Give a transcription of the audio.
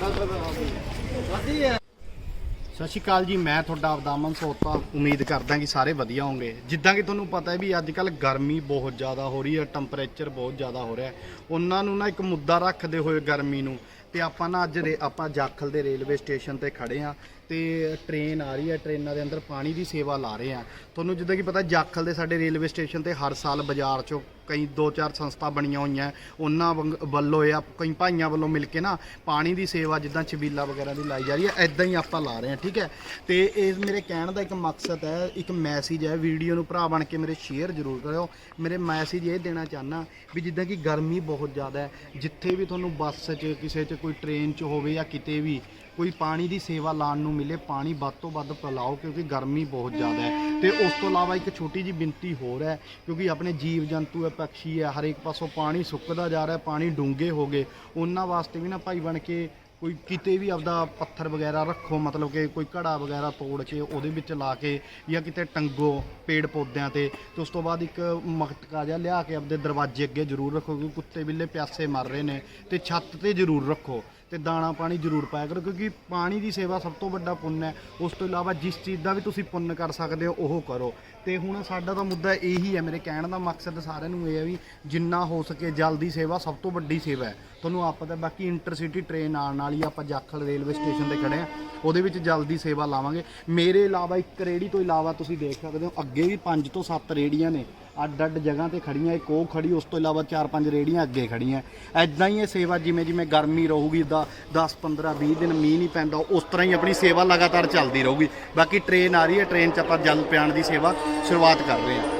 ਸਤਿ ਸ਼੍ਰੀ ਅਕਾਲ ਜੀ, ਮੈਂ ਤੁਹਾਡਾ ਆਪਦਾ ਅਮਨ ਸੋਤਾ। ਉਮੀਦ ਕਰਦਾ ਕਿ ਸਾਰੇ ਵਧੀਆ ਹੋਵੋਗੇ ਜਿੱਦਾਂ ਕਿ ਤੁਹਾਨੂੰ ਪਤਾ ਹੈ ਵੀ ਅੱਜ ਕੱਲ ਗਰਮੀ ਬਹੁਤ ਜ਼ਿਆਦਾ ਹੋ ਰਹੀ ਹੈ ਟੈਂਪਰੇਚਰ ਬਹੁਤ ਜ਼ਿਆਦਾ ਹੋ ਰਿਹਾ ਉਹਨਾਂ ਨੂੰ ਨਾ ਇੱਕ ਮੁੱਦਾ ਰੱਖਦੇ ਹੋਏ ਗਰਮੀ ਨੂੰ। ਤੇ ਆਪਾਂ ਨਾ ਅੱਜ ਆਪਾਂ ਜਾਖਲ ਦੇ ਰੇਲਵੇ ਸਟੇਸ਼ਨ ਤੇ ਖੜੇ ਆ ਤੇ ਟ੍ਰੇਨ ਆ ਰਹੀ ਹੈ ਟ੍ਰੇਨਾਂ ਦੇ ਅੰਦਰ ਪਾਣੀ ਦੀ ਸੇਵਾ ਲਾ ਰਹੇ ਆ ਤੁਹਾਨੂੰ ਜਿੱਦਾਂ ਕਿ ਪਤਾ, ਜਾਖਲ ਦੇ ਸਾਡੇ ਰੇਲਵੇ ਸਟੇਸ਼ਨ ਤੇ ਹਰ ਸਾਲ ਬਾਜ਼ਾਰ ਚੋਂ ਕਈ ਦੋ ਚਾਰ ਸੰਸਥਾ ਬਣੀਆਂ ਹੋਈਆਂ। ਉਹਨਾਂ ਵੰਗ- ਵੱਲੋਂ ਜਾਂ ਕਈ ਭਾਈਆਂ ਵੱਲੋਂ ਮਿਲ ਕੇ ਨਾ ਪਾਣੀ ਦੀ ਸੇਵਾ, ਜਿੱਦਾਂ ਛਬੀਲਾ ਵਗੈਰਾ ਦੀ ਲਾਈ ਜਾ ਰਹੀ ਹੈ ਐਦਾਂ ਹੀ ਆਪਾਂ ਲਾ ਰਹੇ ਹਾਂ, ਠੀਕ ਹੈ? ਤੇ ਇਹ ਮੇਰੇ ਕਹਿਣ ਦਾ ਇੱਕ ਮਕਸਦ ਹੈ, ਇੱਕ ਮੈਸੇਜ ਹੈ ਵੀਡੀਓ ਨੂੰ ਭਰਾ ਬਣ ਕੇ ਮੇਰੇ ਸ਼ੇਅਰ ਜ਼ਰੂਰ ਕਰਿਓ। ਮੇਰੇ ਮੈਸੇਜ ਇਹ ਦੇਣਾ ਚਾਹਨਾ ਵੀ ਜਿੱਦਾਂ ਕਿ ਗਰਮੀ ਬਹੁਤ ਜ਼ਿਆਦਾ ਹੈ, ਜਿੱਥੇ ਵੀ ਤੁਹਾਨੂੰ ਬੱਸ 'ਚ, ਕਿਸੇ 'ਚ ਕੋਈ ਟ੍ਰੇਨ 'ਚ ਹੋਵੇ ਜਾਂ ਕਿਤੇ ਵੀ ਕੋਈ ਪਾਣੀ ਦੀ ਸੇਵਾ ਲਾਣ ਨੂੰ ਮਿਲੇ, ਪਾਣੀ ਵੱਧ ਤੋਂ ਵੱਧ ਪਿਲਾਓ ਕਿਉਂਕਿ ਗਰਮੀ ਬਹੁਤ ਜ਼ਿਆਦਾ ਹੈ। ਤੇ ਉਸ ਤੋਂ ਇਲਾਵਾ ਇੱਕ ਛੋਟੀ ਜੀ ਬੇਨਤੀ ਹੋਰ ਹੈ, ਕਿਉਂਕਿ ਆਪਣੇ ਜੀਵ ਜੰਤੂ ਹੈ ਪੰਛੀ ਹੈ, ਹਰੇਕ ਪਾਸੋਂ ਪਾਣੀ ਸੁੱਕਦਾ ਜਾ ਰਿਹਾ, ਪਾਣੀ ਡੂੰਘੇ ਹੋ ਗਏ। ਉਹਨਾਂ ਵਾਸਤੇ ਵੀ ਨਾ ਭਾਈ ਬਣ ਕੇ ਕੋਈ ਕਿਤੇ ਵੀ ਆਪਦਾ ਪੱਥਰ ਵਗੈਰਾ ਰੱਖੋ, ਮਤਲਬ ਕਿ ਕੋਈ ਘੜਾ ਵਗੈਰਾ ਤੋੜ ਕੇ ਉਹਦੇ ਵਿੱਚ ਲਾ ਕੇ ਜਾਂ ਕਿਤੇ ਟੰਗੋ ਪੇੜ ਪੌਦਿਆਂ ਤੇ ਤੇ ਉਸ ਤੋਂ ਬਾਅਦ ਇੱਕ ਮਟਕਾ ਜਿਹਾ ਲਿਆ ਕੇ ਆਪਦੇ ਦਰਵਾਜ਼ੇ ਅੱਗੇ ਜ਼ਰੂਰ ਰੱਖੋ, ਕਿਉਂਕਿ ਕੁੱਤੇ ਬਿੱਲੇ ਪਿਆਸੇ ਮਰ ਰਹੇ ਨੇ, ਤੇ ਛੱਤ ਤੇ ਜ਼ਰੂਰ ਰੱਖੋ। ਤੇ ਦਾਣਾ ਪਾਣੀ ਜ਼ਰੂਰ ਪਾਇਆ ਕਰੋ ਕਿਉਂਕਿ ਪਾਣੀ ਦੀ ਸੇਵਾ ਸਭ ਤੋਂ ਵੱਡਾ ਪੁੰਨ ਹੈ। ਉਸ ਤੋਂ ਇਲਾਵਾ ਜਿਸ ਚੀਜ਼ ਦਾ ਵੀ ਤੁਸੀਂ ਪੁੰਨ ਕਰ ਸਕਦੇ ਹੋ ਉਹ ਕਰੋ। ਤੇ ਹੁਣ ਸਾਡਾ ਤਾਂ ਮੁੱਦਾ ਇਹੀ ਹੈ ਮੇਰੇ ਕਹਿਣ ਦਾ ਮਕਸਦ ਸਾਰਿਆਂ ਨੂੰ ਇਹ ਹੈ ਵੀ ਜਿੰਨਾ ਹੋ ਸਕੇ ਜਲਦੀ ਸੇਵਾ ਸਭ ਤੋਂ ਵੱਡੀ ਸੇਵਾ ਹੈ। ਤੁਹਾਨੂੰ ਆਪ ਪਤਾ ਬਾਕੀ ਇੰਟਰਸਿਟੀ ਟ੍ਰੇਨ ਆਉਣ ਵਾਲੀ ਆ, ਆਪਾਂ ਜਾਖਲ ਰੇਲਵੇ ਸਟੇਸ਼ਨ ਤੇ ਖੜੇ ਆ ਉਹਦੇ ਵਿੱਚ ਜਲਦੀ ਸੇਵਾ ਲਾਵਾਂਗੇ। ਮੇਰੇ ਇਲਾਵਾ ਇੱਕ ਰੇੜੀ ਤੋਂ ਇਲਾਵਾ ਤੁਸੀਂ ਦੇਖ ਸਕਦੇ ਹੋ ਅੱਗੇ ਵੀ 5 ਤੋਂ 7 ਰੇੜੀਆਂ ਨੇ। ਅੱਡ ਅੱਡ ਜਗ੍ਹਾ ਤੇ ਖੜੀਆਂ ਇੱਕ ਉਹ ਖੜੀ ਉਸ ਤੋਂ ਇਲਾਵਾ 4-5 ਰੇੜੀਆਂ ਅੱਗੇ ਖੜੀਆਂ। ਐਦਾਂ ਹੀ ਇਹ ਸੇਵਾ ਜਿਵੇਂ ਜਿਵੇਂ ਗਰਮੀ ਰਹੂਗੀ ਦਾ 10 15 20 ਦਿਨ ਮੀਂਹ ਨਹੀਂ ਪੈਂਦਾ, ਉਸ ਤਰ੍ਹਾਂ ਹੀ ਆਪਣੀ ਸੇਵਾ ਲਗਾਤਾਰ ਚੱਲਦੀ ਰਹੂਗੀ। ਬਾਕੀ ਟ੍ਰੇਨ ਆ ਰਹੀ ਹੈ ਟ੍ਰੇਨ 'ਚ ਆਪਾਂ ਜਲ ਪਿਆਣ ਦੀ ਸੇਵਾ ਸ਼ੁਰੂਆਤ ਕਰ ਰਹੇ ਹਾਂ।